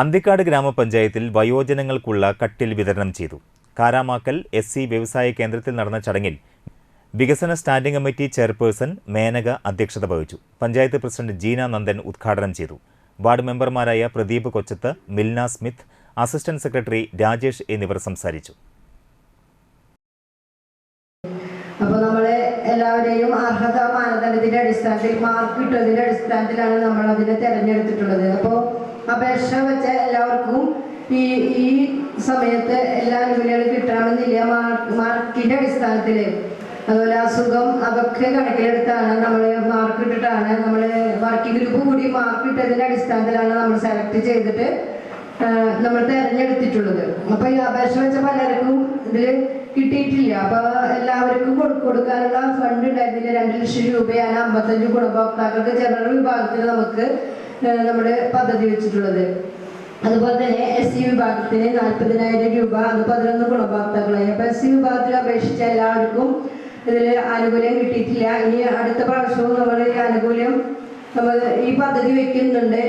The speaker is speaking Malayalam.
അന്തിക്കാട് ഗ്രാമപഞ്ചായത്തിൽ വയോജനങ്ങൾക്കുള്ള കട്ടിൽ വിതരണം ചെയ്തു. കാരാമാക്കൽ എസ് സി വ്യവസായ കേന്ദ്രത്തിൽ നടന്ന ചടങ്ങിൽ വികസന സ്റ്റാൻഡിംഗ് കമ്മിറ്റി ചെയർപേഴ്സൺ മേനക അധ്യക്ഷത വഹിച്ചു. പഞ്ചായത്ത് പ്രസിഡന്റ് ജീന നന്ദൻ ഉദ്ഘാടനം ചെയ്തു. വാർഡ് മെമ്പർമാരായ Pradeep Kochath Milna Smith assistant secretary Rajesh എന്നിവർ സംസാരിച്ചു. അപ്പോൾ നമ്മളെ എല്ലാവരെയും അർഹത മാനദണ്ഡത്തിന്റെ അടിസ്ഥാനത്തിൽ മാർക്ക് കിട്ടുന്നതിന്റെ അടിസ്ഥാനത്തിലാണ് നമ്മൾ അതിനെ തിരഞ്ഞെടുത്തിട്ടുള്ളത്. അപ്പോൾ അപേക്ഷ വെച്ച എല്ലാവർക്കും ഈ ഈ സമയത്ത് എല്ലാ ആനുകൂല്യങ്ങളും കിട്ടണമെന്നില്ല മാർക്കിന്റെ അടിസ്ഥാനത്തിൽ അതുപോലെ അസുഖം അതൊക്കെ കണക്കിലെടുത്താണ് നമ്മൾ മാർക്ക് ഇട്ടിട്ടാണ് നമ്മൾ വർക്കിംഗ് ഗ്രൂപ്പ് കൂടി മാർക്ക് ഇട്ടതിന്റെ അടിസ്ഥാനത്തിലാണ് നമ്മൾ സെലക്ട് ചെയ്തിട്ട് നമ്മൾ തെരഞ്ഞെടുത്തിട്ടുള്ളത്. അപ്പൊ ഈ അപേക്ഷ വെച്ച പലർക്കും ഇതിൽ കിട്ടിയിട്ടില്ല. അപ്പൊ എല്ലാവർക്കും കൊടുക്കാനുള്ള ഫണ്ട് ഉണ്ടായിരുന്നില്ല. രണ്ട് ലക്ഷം രൂപയാണ് അമ്പത്തഞ്ച് ഗുണഭോക്താക്കൾക്ക് ജനറൽ വിഭാഗത്തിൽ നമുക്ക് നമ്മുടെ പദ്ധതി വെച്ചിട്ടുള്ളത്. അതുപോലെ തന്നെ എസ് സി വിഭാഗത്തിന് നാൽപ്പതിനായിരം രൂപ അത് പതിനൊന്ന് ഗുണഭോക്താക്കളായി. അപ്പൊ എസ് സി വിഭാഗത്തിൽ അപേക്ഷിച്ച എല്ലാവർക്കും ഇതിൽ ആനുകൂല്യം കിട്ടിയിട്ടില്ല. ഇനി അടുത്ത പ്രാവശ്യവും നമ്മൾ ഈ ആനുകൂല്യം നമ്മൾ ഈ പദ്ധതി വെക്കുന്നുണ്ട്.